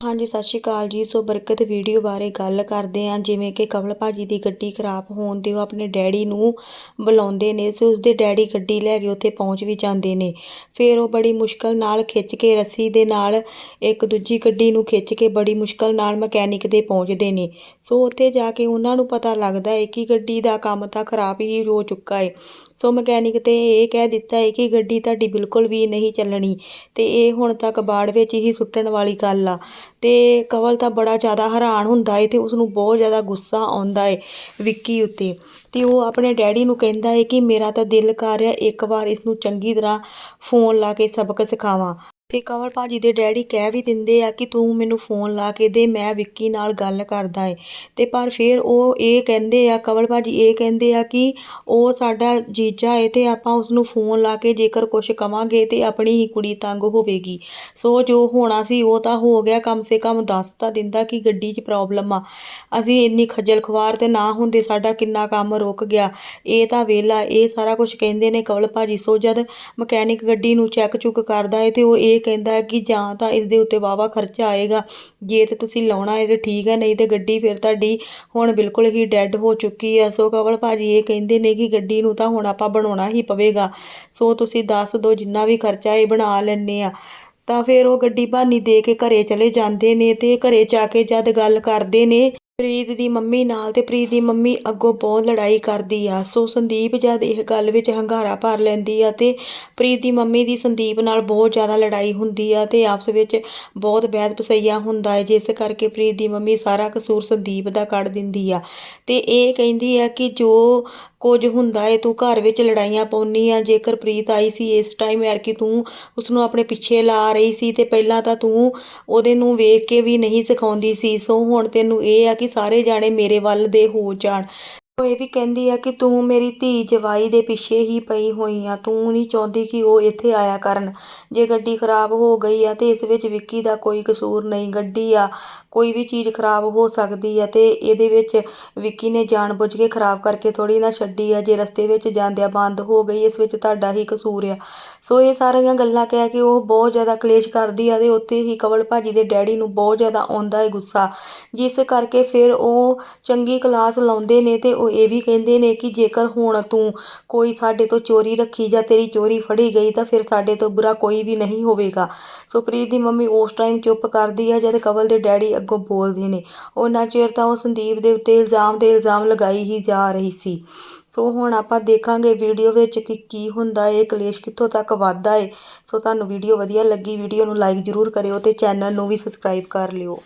ਹਾਂਜੀ, ਸਤਿ ਸ਼੍ਰੀ ਅਕਾਲ ਜੀ। ਸੋ ਬਰਕਤ ਵੀਡੀਓ ਬਾਰੇ ਗੱਲ ਕਰਦੇ ਹਾਂ। ਜਿਵੇਂ ਕਿ ਕਮਲ ਭਾਜੀ ਦੀ ਗੱਡੀ ਖਰਾਬ ਹੋਣ ਤੇ ਉਹ ਆਪਣੇ ਡੈਡੀ ਨੂੰ ਬੁਲਾਉਂਦੇ ਨੇ ਤੇ ਉਸਦੇ ਡੈਡੀ ਗੱਡੀ ਲੈ ਕੇ ਉੱਥੇ ਪਹੁੰਚ ਵੀ ਜਾਂਦੇ ਨੇ। ਫਿਰ ਉਹ ਬੜੀ ਮੁਸ਼ਕਲ ਨਾਲ ਖਿੱਚ ਕੇ ਰੱਸੀ ਦੇ ਨਾਲ ਇੱਕ ਦੂਜੀ ਗੱਡੀ ਨੂੰ ਖਿੱਚ ਕੇ ਬੜੀ ਮੁਸ਼ਕਲ ਨਾਲ ਮਕੈਨਿਕ ਦੇ ਪਹੁੰਚਦੇ ਨੇ। ਸੋ ਉੱਥੇ ਜਾ ਕੇ ਉਹਨਾਂ ਨੂੰ ਪਤਾ ਲੱਗਦਾ ਹੈ ਕਿ ਗੱਡੀ ਦਾ ਕੰਮ ਤਾਂ ਖਰਾਬ ਹੀ ਹੋ ਚੁੱਕਾ ਹੈ। ਸੋ ਮਕੈਨਿਕ ਤੇ ਇਹ ਕਹਿ ਦਿੱਤਾ ਹੈ ਕਿ ਗੱਡੀ ਤੁਹਾਡੀ ਬਿਲਕੁਲ ਵੀ ਨਹੀਂ ਚੱਲਣੀ ਤੇ ਇਹ ਹੁਣ ਤੱਕ ਬਾੜ ਵਿੱਚ ਹੀ ਸੁੱਟਣ ਵਾਲੀ ਗੱਲ ਆ। ਤੇ ਕਵਲ ਤਾਂ ਬੜਾ ਜ਼ਿਆਦਾ ਹੈਰਾਨ ਹੁੰਦਾ ਏ ਤੇ ਉਸਨੂੰ ਬਹੁਤ ਜ਼ਿਆਦਾ ਗੁੱਸਾ ਆਉਂਦਾ ਏ ਵਿੱਕੀ ਉੱਤੇ। ਤੇ ਉਹ ਆਪਣੇ ਡੈਡੀ ਨੂੰ ਕਹਿੰਦਾ ਹੈ ਕਿ ਮੇਰਾ ਤਾਂ ਦਿਲ ਕਰ ਰਿਹਾ ਇੱਕ ਵਾਰ ਇਸਨੂੰ ਚੰਗੀ ਤਰ੍ਹਾਂ ਫੋਨ ਲਾ ਕੇ ਸਬਕ ਸਿਖਾਵਾਂ। ਤੇ ਕਵਲ ਭਾਜੀ ਦੇ ਡੈਡੀ ਕਹਿ ਵੀ ਦਿੰਦੇ ਆ ਕਿ ਤੂੰ ਮੈਨੂੰ ਫੋਨ ਲਾ ਕੇ ਦੇ, ਮੈਂ ਵਿੱਕੀ ਨਾਲ ਗੱਲ ਕਰਦਾ ਏ। ਤੇ ਪਰ ਫਿਰ ਉਹ ਇਹ ਕਹਿੰਦੇ ਆ ਕਵਲ ਭਾਜੀ ਇਹ ਕਹਿੰਦੇ ਆ ਕਿ ਉਹ ਸਾਡਾ ਜੀਜਾ ਏ ਤੇ ਆਪਾਂ ਉਸ ਨੂੰ ਫੋਨ ਲਾ ਕੇ ਜੇਕਰ ਕੁਝ ਕਵਾਂਗੇ ਤੇ ਆਪਣੀ ਹੀ ਕੁੜੀ ਤੰਗ ਹੋਵੇਗੀ। ਸੋ ਜੋ ਹੋਣਾ ਸੀ ਉਹ ਤਾਂ ਹੋ ਗਿਆ, ਕਮ ਸੇ ਕਮ ਦੱਸ ਤਾਂ ਦਿੰਦਾ ਕਿ ਗੱਡੀ 'ਚ ਪ੍ਰੋਬਲਮ ਆ। ਅਸੀਂ ਇੰਨੀ ਖੱਜਲ ਖਵਾਰ ਤੇ ਨਾ ਹੁੰਦੇ ਸਾਡਾ ਕਿੰਨਾ ਕੰਮ ਰੁਕ ਗਿਆ। ਇਹ ਤਾਂ ਵੇਲਾ, ਇਹ ਸਾਰਾ ਕੁਝ ਕਹਿੰਦੇ ਨੇ ਕਵਲ ਭਾਜੀ। ਸੋ ਜਦ ਮਕੈਨਿਕ ਗੱਡੀ ਨੂੰ ਚੈੱਕ ਚੁੱਕ ਕਰਦਾ ਏ ਤੇ ਉਹ ਇਹ ਕਹਿੰਦਾ ਹੈ ਕਿ ਜਾਂ ਤਾਂ ਇਸ ਦੇ ਉੱਤੇ ਵਾਵਾ ਖਰਚਾ ਆਏਗਾ। ਜੇ ਤੇ ਤੁਸੀਂ ਲਾਉਣਾ ਹੈ ਤੇ ਠੀਕ ਹੈ, ਨਹੀਂ ਤੇ ਗੱਡੀ ਫਿਰ ਤੁਹਾਡੀ ਹੁਣ ਬਿਲਕੁਲ ਹੀ ਡੈੱਡ ਹੋ ਚੁੱਕੀ ਹੈ। ਸੋ ਕਵਲ ਭਾਜੀ ਇਹ ਕਹਿੰਦੇ ਨੇ ਕਿ ਗੱਡੀ ਨੂੰ ਤਾਂ ਹੁਣ ਆਪਾਂ ਬਣਾਉਣਾ ਹੀ ਪਵੇਗਾ। ਸੋ ਤੁਸੀਂ ਦੱਸ ਦਿਓ ਜਿੰਨਾ ਵੀ ਖਰਚਾ ਇਹ ਬਣਾ ਲੈਣੇ ਆ। ਤਾਂ ਫਿਰ ਉਹ ਗੱਡੀ ਬਹਾਨੀ ਦੇ ਕੇ ਘਰੇ ਚਲੇ ਜਾਂਦੇ ਨੇ ਤੇ ਘਰੇ ਜਾ ਕੇ ਜਦ ਗੱਲ ਕਰਦੇ ਨੇ ਪ੍ਰੀਤ ਦੀ ਮੰਮੀ ਨਾਲ ਅਤੇ ਪ੍ਰੀਤ ਦੀ ਮੰਮੀ ਅੱਗੋਂ ਬਹੁਤ ਲੜਾਈ ਕਰਦੀ ਆ। ਸੋ ਸੰਦੀਪ ਜਦ ਇਹ ਗੱਲ ਵਿੱਚ ਹੰਗਾਰਾ ਭਰ ਲੈਂਦੀ ਆ ਅਤੇ ਪ੍ਰੀਤ ਦੀ ਮੰਮੀ ਦੀ ਸੰਦੀਪ ਨਾਲ ਬਹੁਤ ਜ਼ਿਆਦਾ ਲੜਾਈ ਹੁੰਦੀ ਆ ਅਤੇ ਆਪਸ ਵਿੱਚ ਬਹੁਤ ਬਹਿਸ ਪਸਈਆ ਹੁੰਦਾ ਹੈ ਜਿਸ ਕਰਕੇ ਪ੍ਰੀਤ ਦੀ ਮੰਮੀ ਸਾਰਾ ਕਸੂਰ ਸੰਦੀਪ ਦਾ ਕੱਢ ਦਿੰਦੀ ਆ। ਤੇ ਇਹ ਕਹਿੰਦੀ ਆ ਕਿ ਜੋ ਕੁਝ ਹੁੰਦਾ ਏ, ਤੂੰ ਘਰ ਵਿੱਚ ਲੜਾਈਆਂ ਪਾਉਣੀ ਆ, ਜੇਕਰ ਪ੍ਰੀਤ ਆਈ ਸੀ ਇਸ ਟਾਈਮ ਯਾਰ ਕਿ ਤੂੰ ਉਸ ਨੂੰ ਆਪਣੇ ਪਿੱਛੇ ਲਾ ਰਹੀ ਸੀ ਤੇ ਪਹਿਲਾਂ ਤਾਂ ਤੂੰ ਉਹਦੇ ਨੂੰ ਵੇਖ ਕੇ ਵੀ ਨਹੀਂ ਸਿਖਾਉਂਦੀ ਸੀ। ਸੋ ਹੁਣ ਤੈਨੂੰ ਇਹ ਆ ਕਿ ਸਾਰੇ ਜਾਣੇ ਮੇਰੇ ਵੱਲ ਦੇ ਹੋ ਜਾਣ। ਉਹ ਇਹ ਵੀ ਕਹਿੰਦੀ ਆ ਕਿ ਤੂੰ ਮੇਰੀ ਧੀ ਜਵਾਈ ਦੇ ਪਿੱਛੇ ਹੀ ਪਈ ਹੋਈ ਆ। ਤੂੰ ਨਹੀਂ ਚਾਹੁੰਦੀ ਕਿ ਉਹ ਇੱਥੇ ਆਇਆ ਕਰਨ। ਜੇ ਗੱਡੀ ਖਰਾਬ ਹੋ ਗਈ ਆ ਤੇ ਇਸ ਵਿੱਚ ਵਿੱਕੀ ਦਾ ਕੋਈ ਕਸੂਰ ਨਹੀਂ। ਗੱਡੀ ਆ, ਕੋਈ ਵੀ ਚੀਜ਼ ਖਰਾਬ ਹੋ ਸਕਦੀ ਆ ਤੇ ਇਹਦੇ ਵਿੱਚ ਵਿੱਕੀ ਨੇ ਜਾਣਬੁੱਝ ਕੇ ਖਰਾਬ ਕਰਕੇ ਥੋੜੀ ਨਾ ਛੱਡੀ ਆ। ਜੇ ਰਸਤੇ ਵਿੱਚ ਜਾਂਦਿਆਂ ਬੰਦ ਹੋ ਗਈ, ਇਸ ਵਿੱਚ ਤੁਹਾਡਾ ਹੀ ਕਸੂਰ ਆ। ਸੋ ਇਹ ਸਾਰੀਆਂ ਗੱਲਾਂ ਕਹਿ ਕੇ ਉਹ ਬਹੁਤ ਜ਼ਿਆਦਾ ਕਲੇਸ਼ ਕਰਦੀ ਆ ਤੇ ਉੱਤੇ ਹੀ ਕਵਲ ਭਾਜੀ ਦੇ ਡੈਡੀ ਨੂੰ ਬਹੁਤ ਜ਼ਿਆਦਾ ਆਉਂਦਾ ਹੈ ਗੁੱਸਾ। ਜਿਸ ਕਰਕੇ ਫਿਰ ਉਹ ਚੰਗੀ ਕਲਾਸ ਲਾਉਂਦੇ ਨੇ ਤੇ ਉਹ ਇਹ ਵੀ ਕਹਿੰਦੇ ਨੇ ਕਿ ਜੇਕਰ ਹੁਣ ਤੂੰ ਕੋਈ ਸਾਡੇ ਤੋਂ ਚੋਰੀ ਰੱਖੀ ਜਾਂ ਤੇਰੀ ਚੋਰੀ ਫੜੀ ਗਈ ਤਾਂ ਫਿਰ ਸਾਡੇ ਤੋਂ ਬੁਰਾ ਕੋਈ ਵੀ ਨਹੀਂ ਹੋਵੇਗਾ। ਸੋ ਪ੍ਰੀਤ ਦੀ ਮੰਮੀ ਉਸ ਟਾਈਮ ਚੁੱਪ ਕਰਦੀ ਹੈ ਜਦ ਕਵਲ ਦੇ ਡੈਡੀ ਅੱਗੋਂ ਬੋਲਦੇ ਨੇ। ਉਹਨਾਂ ਚਿਰ ਤਾਂ ਉਹ ਸੰਦੀਪ ਦੇ ਉੱਤੇ ਇਲਜ਼ਾਮ ਦੇ ਇਲਜ਼ਾਮ ਲਗਾਈ ਹੀ ਜਾ ਰਹੀ ਸੀ। ਸੋ ਹੁਣ ਆਪਾਂ ਦੇਖਾਂਗੇ ਵੀਡੀਓ ਵਿੱਚ ਕਿ ਕੀ ਹੁੰਦਾ ਏ ਕਲੇਸ਼ ਕਿੱਥੋਂ ਤੱਕ ਵੱਧਦਾ ਏ ਸੋ ਤੁਹਾਨੂੰ ਵੀਡੀਓ ਵਧੀਆ ਲੱਗੀ, ਵੀਡੀਓ ਨੂੰ ਲਾਈਕ ਜ਼ਰੂਰ ਕਰਿਓ ਤੇ ਚੈਨਲ ਨੂੰ ਵੀ ਸਬਸਕ੍ਰਾਈਬ ਕਰ ਲਿਓ।